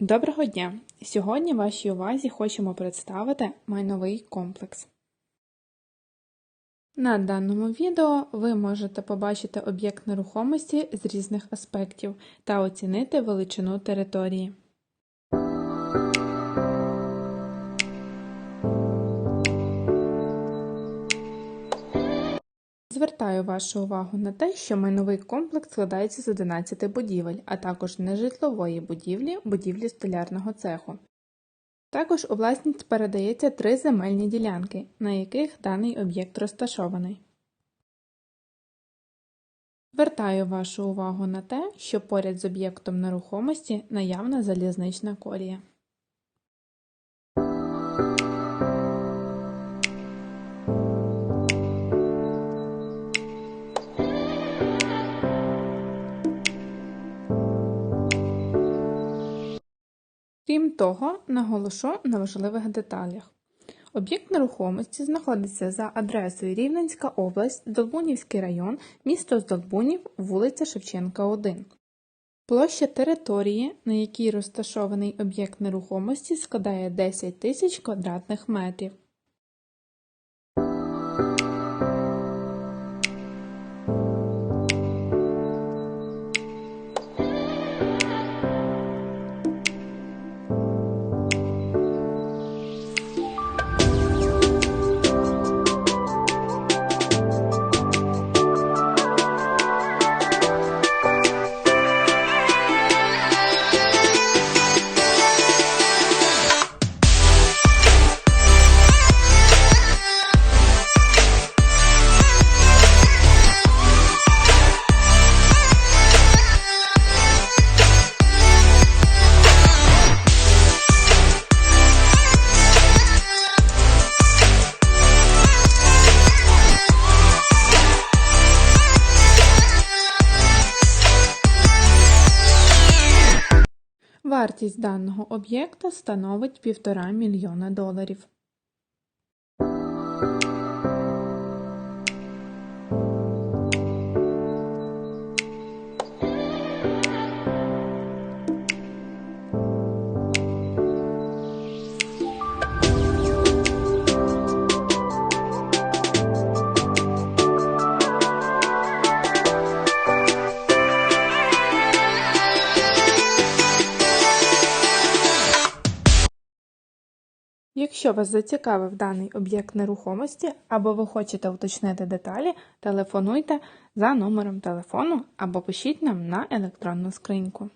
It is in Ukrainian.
Доброго дня! Сьогодні вашій увазі хочемо представити майновий комплекс. На даному відео ви можете побачити об'єкт нерухомості з різних аспектів та оцінити величину території. Звертаю вашу увагу на те, що майновий комплекс складається з 11 будівель, а також нежитлової будівлі, будівлі столярного цеху. Також у власність передається три земельні ділянки, на яких даний об'єкт розташований. Звертаю вашу увагу на те, що поряд з об'єктом нерухомості наявна залізнична колія. Крім того, наголошу на важливих деталях. Об'єкт нерухомості знаходиться за адресою Рівненська область, Долбунівський район, місто Здолбунів, вулиця Шевченка, 1. Площа території, на якій розташований об'єкт нерухомості, складає 10 тисяч квадратних метрів. Вартість даного об'єкта становить 1,5 мільйона доларів. Якщо вас зацікавив даний об'єкт нерухомості або ви хочете уточнити деталі, телефонуйте за номером телефону або пишіть нам на електронну скриньку.